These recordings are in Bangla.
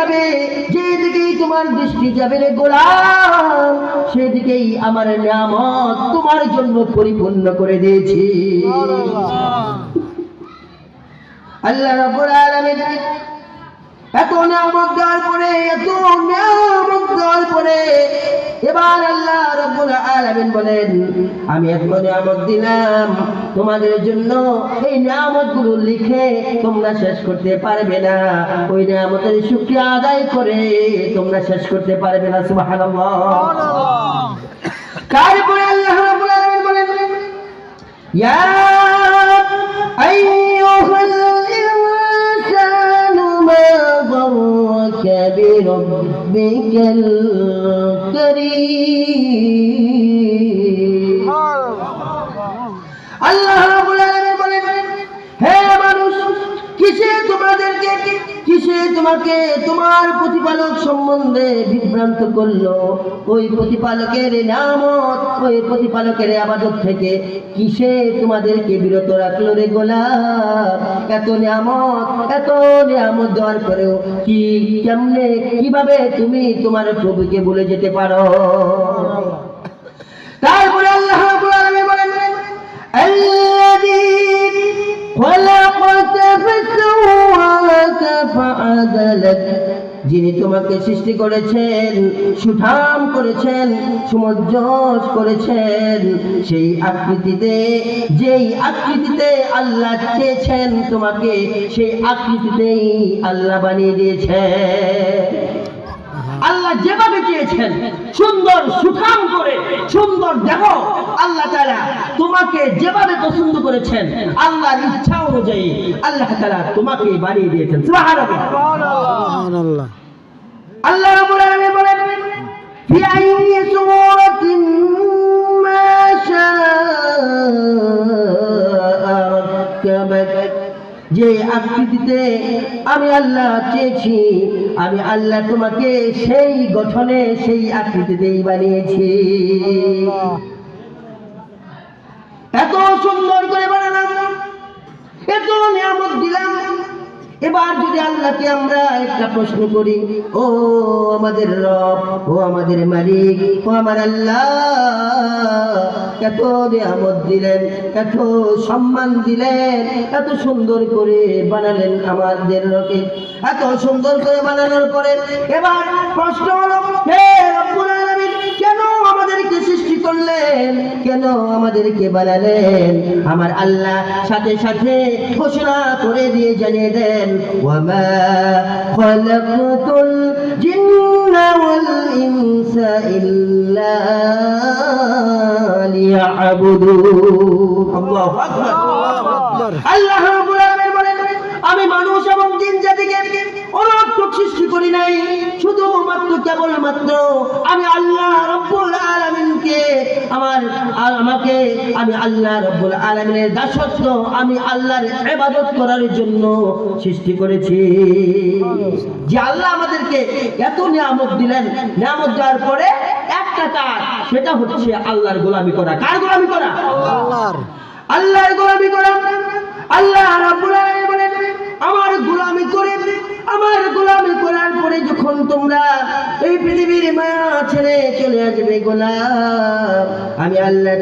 দেখাবে যেদিকেই তোমার দৃষ্টি যাবে রে গোলাম সেদিকেই আমার নিয়ামত তোমার জন্য পরিপূর্ণ করে দিয়েছি। আল্লাহ রাব্বুল আলামিন এত নিয়ামত দেওয়ার পরে এত নিয়ামত দেওয়ার পরে এবার আল্লাহ রাব্বুল আলামিন বলেন আমি এত নিয়ামত দিলাম তোমাদের জন্য এই নিয়ামতগুলো লিখে তোমরা শেষ করতে পারবে না। ওই নিয়ামতের শুকরিয়া আদায় করে তোমরা শেষ করতে পারবে না সুবহানাল্লাহ। তারপরে আল্লাহ রাব্বুল আলামিন বলেন يا بربك الكريم. বিভ্রান্ত করল? ওই প্রতিপালকের নামত ওই প্রতিপালকের আবাদত থেকে কিসে তোমাদেরকে বিরত রাখল রে এত নিয়ামত এত নিয়ামত দেওয়ার পরেও কি কেমনে, কীভাবে তুমি তোমার প্রভুকে বলে যেতে পারো? তারপরে আল্লাহ বলেন যিনি তোমাকে সৃষ্টি করেছেন, সুঠাম করেছেন সুমজ্জস করেছেন, সেই আকৃতিতে, যেই আকৃতিতে আল্লাহ চেয়েছেন তোমাকে, সেই আকৃতিতেই আল্লাহ বানিয়ে দিয়েছেন। আল্লাহ যেভাবে চেয়েছেন সুন্দর সুঠাম করে সুন্দর দেহ আল্লাহ তারা তোমাকে যেভাবে পছন্দ করেছেন আল্লাহর ইচ্ছা অনুযায়ী আল্লাহ তারা তোমাকে বানিয়ে দিয়েছেন। আল্লাহ বলে বলেন যে আকৃতিতে আমি আল্লাহ চেয়েছি, আমি আল্লাহ তোমাকে সেই গঠনে সেই আকৃতিতেই বানিয়েছি। এত সুন্দর করে বানালাম, এত নিয়ামত দিলাম। এবার যদি আল্লাহকে আমরা একটা প্রশ্ন করি, ও আমাদের রব, ও আমাদের মালিক, ও আমার আল্লাহ, এত নিয়ামত দিলেন, এত সম্মান দিলেন, এত সুন্দর করে বানালেন আমাদের রকে এত সুন্দর করে বানানোর পরে এবার প্রশ্ন হলো, হে রব্বুল আলামিন কেন আমাদেরকে বানালেন। আমার আল্লাহ সাথে সাথে ঘোষণা করে দিয়ে জানিয়ে দেন ওয়ামা খালাকতুল জিন্না ওয়াল ইনসা ইল্লা লিয়াবুদুন আল্লাহু আকবার আল্লাহ রাব্বুল আলামিন বলেন আমি মানুষ এবং জিন জাতিকে অনর্থক সৃষ্টি করি নাই। শুধুমাত্র কেবল মাত্র আমি আমাকে আমি আল্লাহ রব্বুল আলামিনের দাসত্ব আমি আল্লাহর ইবাদত করার জন্য সৃষ্টি করেছি। যে আল্লাহ আমাদেরকে এত নিয়ামত দিলেন নিয়ামত দেওয়ার পরে একটা কাজ সেটা হচ্ছে আল্লাহর গোলামি করা। কার গোলামি করা? আল্লাহর। আল্লাহর গোলামি করা। আল্লাহ রাব্বুল আলামিন বলেন আমার গোলামি করে আমার গোলামি করার পরে যখন তোমরা এই পৃথিবীর মায়া ছেড়ে চলে আসবে গোলাম আমি আল্লাহ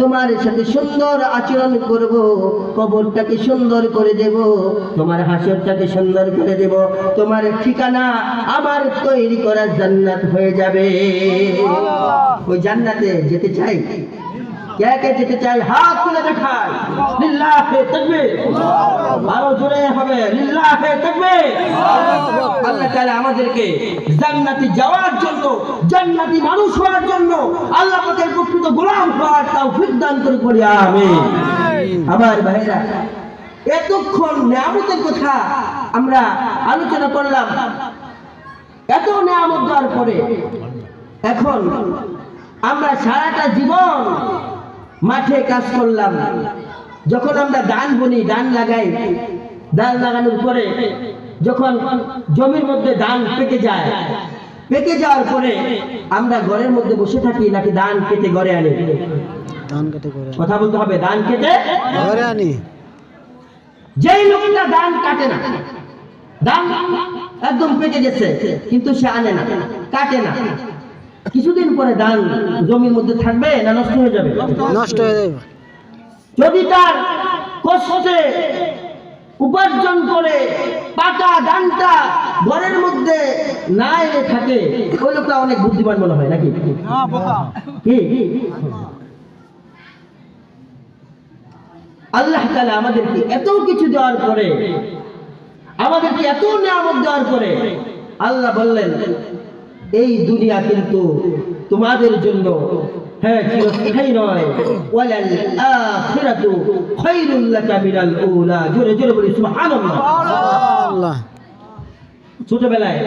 তোমার সাথে সুন্দর আচরণ করব কবরটাকে সুন্দর করে দেব তোমার হাসরটাকে সুন্দর করে দেব তোমার ঠিকানা আমার তৈরি করা জান্নাত হয়ে যাবে। ওই জান্নাতে যেতে চাই। কে কে যেতে চাই হাত তুলে লিল্লাহে তাকবীর। আরও জোরে হবে। লিল্লাহে তাকবীর। আল্লাহ তাআলা আমাদেরকে জান্নাতে যাওয়ার জন্য জান্নাতি মানুষ হওয়ার জন্য আল্লাহ পাকের প্রকৃত গোলাম হওয়ার তৌফিক দান করে করি আমিন। আমার ভাইরা এতক্ষণ নিয়ামতের কথা আমরা আলোচনা করলাম। এত নিয়ামত দেওয়ার পরে এখন আমরা সারাটা জীবন মাঠে কাজ করলাম। যখন আমরা ধান বুনি ধান লাগাই ধান লাগানোর পরে যখন জমির মধ্যে ধান পেকে যায় পেকে যাওয়ার পরে আমরা ঘরের মধ্যে বসে থাকি নাকি ধান কেটে ঘরে আনি? ধান কেটে করে আনি। কথা বলতে হবে ধান কেটে ঘরে আনি। যেই লোকটা ধান কাটে না ধান একদম পেকে গেছে কিন্তু সে আনে না কাটে না। কিছুদিন পরে ধান জমির মধ্যে থাকবে না নষ্ট হয়ে যাবে? নষ্ট হয়ে যাবে। যদি তার কষ্টে উপার্জন করে পাকা ধানটা ঘরের মধ্যে না এনে থাকে ওই লোকটা অনেক বুদ্ধিমান মনে হয় নাকি? কি? আল্লাহ তাআলা আমাদেরকে এত কিছু দেওয়ার পরে আমাদেরকে এত নিয়ামত দেওয়ার পরে আল্লাহ বললেন এই দুনিয়া কিন্তু তোমাদের জন্য হ্যাঁ চিরস্থায়ী নয়। ওয়ালাল আখিরাতু খায়রুল লাকা মিনাল উলা। জোরে জোরে বলি সুবহানাল্লাহ। ছোটবেলায়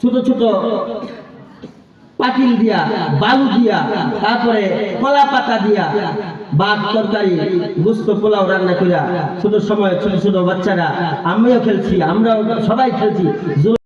ছোট ছোট পাতিল দিয়া, বালু দিয়া, তারপরে কলা পাতা দিয়া, ভাত, তরকারি, গুস্ত, পোলাও রান্না করিয়া, ছোট সময় ছোট ছোট বাচ্চারা, আমিও খেলছি, আমরাও সবাই খেলছি।